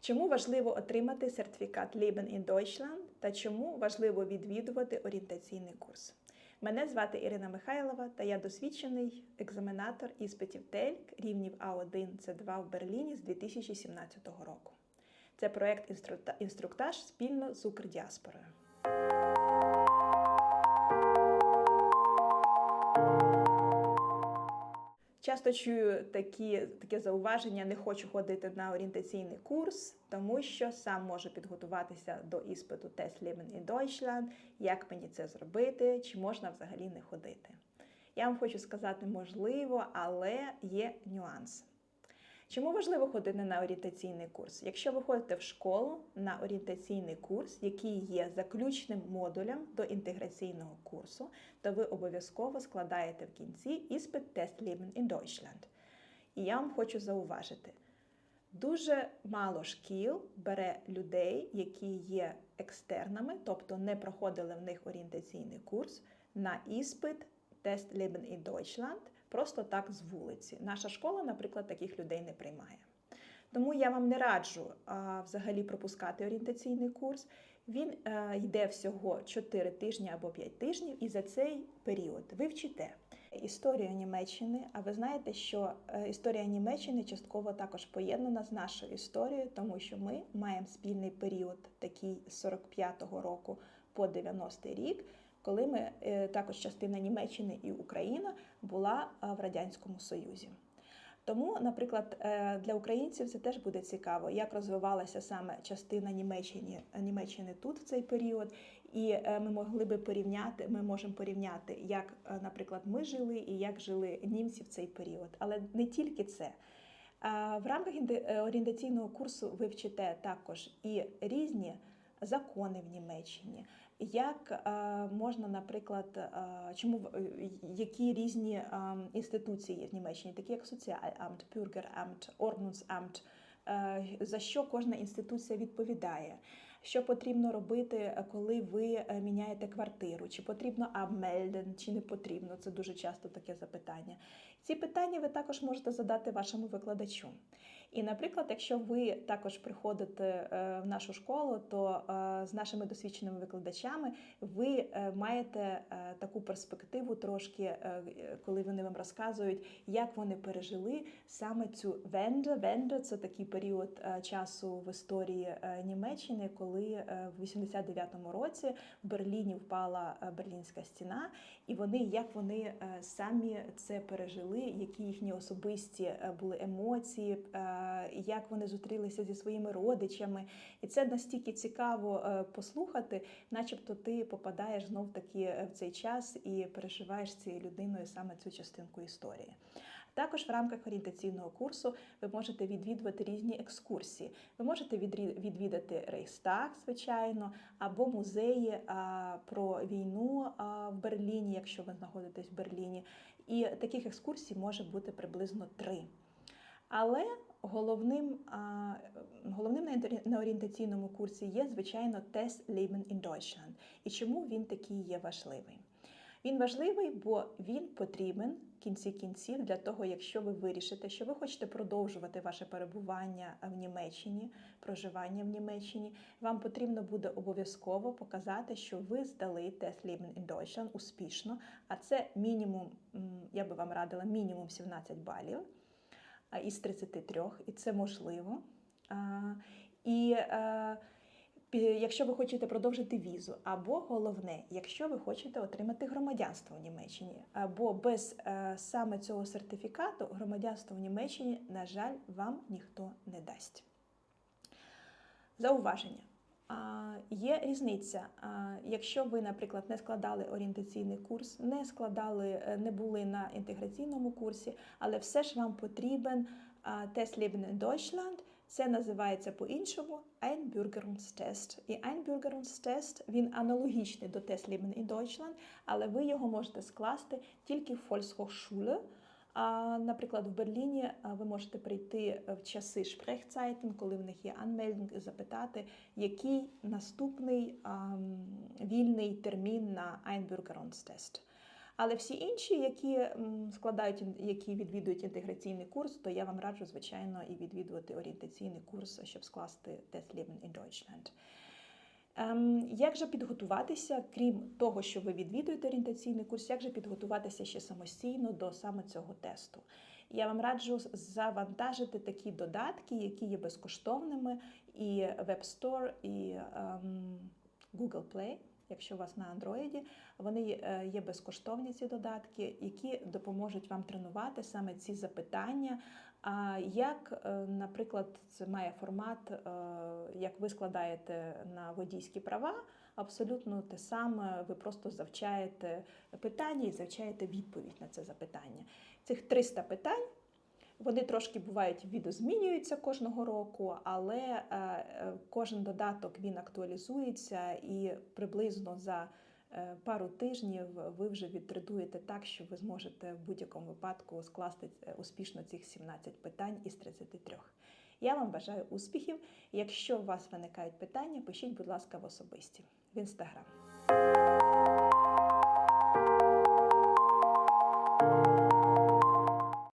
Чому важливо отримати сертифікат Leben in Deutschland та чому важливо відвідувати орієнтаційний курс? Мене звати Ірина Михайлова та я досвідчений екзаменатор іспитів ТЕЛЬК рівнів А1 С2 в Берліні з 2017 року. Це проект інструктаж спільно з Укрдіаспорою. Часто чую такі, таке зауваження: не хочу ходити на орієнтаційний курс, тому що сам можу підготуватися до іспиту Test Leben і Deutschland, як мені це зробити, чи можна взагалі не ходити. Я вам хочу сказати, можливо, але є нюанс. Чому важливо ходити на орієнтаційний курс? Якщо ви ходите в школу на орієнтаційний курс, який є заключним модулем до інтеграційного курсу, то ви обов'язково складаєте в кінці іспит Test Leben in Deutschland. І я вам хочу зауважити: дуже мало шкіл бере людей, які є екстернами, тобто не проходили в них орієнтаційний курс, на іспит Test Leben in Deutschland просто так з вулиці. Наша школа, наприклад, таких людей не приймає. Тому я вам не раджу а, взагалі пропускати орієнтаційний курс. Він е, йде всього 4 тижні або 5 тижнів, і за цей період ви вчите історію Німеччини. А ви знаєте, що е, історія Німеччини частково також поєднана з нашою історією, тому що ми маємо спільний період, такий з 45-го року по 90-й рік коли ми е, також частина Німеччини і Україна була е, в Радянському Союзі. Тому, наприклад, е, для українців це теж буде цікаво, як розвивалася саме частина Німеччини, Німеччини тут в цей період, і ми могли би порівняти. Ми можемо порівняти, як, наприклад, ми жили і як жили німці в цей період. Але не тільки це. В рамках орієнтаційного курсу ви вчите також і різні закони в Німеччині, як е, можна, наприклад, е, чому які різні е, інституції є в Німеччині, такі як Соціаламт, Бюргерамт, Ordnungsamt, за що кожна інституція відповідає, що потрібно робити, коли ви міняєте квартиру, чи потрібно абмельден, чи не потрібно. Це дуже часто таке запитання. Ці питання ви також можете задати вашому викладачу. І, наприклад, якщо ви також приходите в нашу школу, то з нашими досвідченими викладачами ви е, маєте е, таку перспективу, трошки, е, коли вони вам розказують, як вони пережили саме цю венде. Венде це такий період часу в історії Німеччини, коли в 89-му році в Берліні впала Берлінська стіна, і вони як вони самі це пережили, які їхні особисті були емоції, як вони зустрілися зі своїми родичами, і це настільки цікаво послухати, начебто ти попадаєш знов таки в цей час і переживаєш цією людиною саме цю частинку історії. Також в рамках орієнтаційного курсу ви можете відвідувати різні екскурсії. Ви можете відвідати Рейхстаг, звичайно, або музеї про війну в Берліні, якщо ви знаходитесь в Берліні. І таких екскурсій може бути приблизно три. Але головним головним на орієнтаційному курсі є, звичайно, тест Leben in Deutschland. І чому він такий є важливий? Він важливий, бо він потрібен в кінці кінців для того, якщо ви вирішите, що ви хочете продовжувати ваше перебування в Німеччині, проживання в Німеччині. Вам потрібно буде обов'язково показати, що ви здали тест Leben in Deutschland успішно, а це мінімум, я би вам радила, мінімум 17 балів із 33, і це можливо. І якщо ви хочете продовжити візу, або головне, якщо ви хочете отримати громадянство в Німеччині, або без е, саме цього сертифікату громадянство в Німеччині, на жаль, вам ніхто не дасть. Зауваження. Є різниця, якщо ви, наприклад, не складали орієнтаційний курс, не складали, е, не були на інтеграційному курсі, але все ж вам потрібен тест Deutschland, це називається по-іншому Einbürgerungstest. І Einbürgerungstest, він аналогічний до тест in Deutschland, але ви його можете скласти тільки в Volkshochschule, а, Наприклад, в Берліні ви можете прийти в часи шпрехцайтен, коли в них є анмельдинг, і запитати, який наступний а, вільний термін на Einbürgerungstest. Але всі інші, які складають які відвідують інтеграційний курс, то я вам раджу, звичайно, і відвідувати орієнтаційний курс, щоб скласти Leben in Deutschland. Ем, як же підготуватися, крім того, що ви відвідуєте орієнтаційний курс, як же підготуватися ще самостійно до саме цього тесту? Я вам раджу завантажити такі додатки, які є безкоштовними, і Web Store, і ем, Google Play, якщо у вас на Android, вони е, є безкоштовні ці додатки, які допоможуть вам тренувати саме ці запитання. А як, е, наприклад, це має формат, е, як ви складаєте на водійські права, абсолютно те саме, ви просто завчаєте питання і завчаєте відповідь на це запитання. Цих 300 питань. Вони трошки бувають відозмінюються кожного року, але е, е, кожен додаток він актуалізується і приблизно за е, пару тижнів ви вже відредуєте так, що ви зможете в будь-якому випадку скласти успішно цих 17 питань із 33. Я вам бажаю успіхів. Якщо у вас виникають питання, пишіть, будь ласка, в особисті в інстаграм.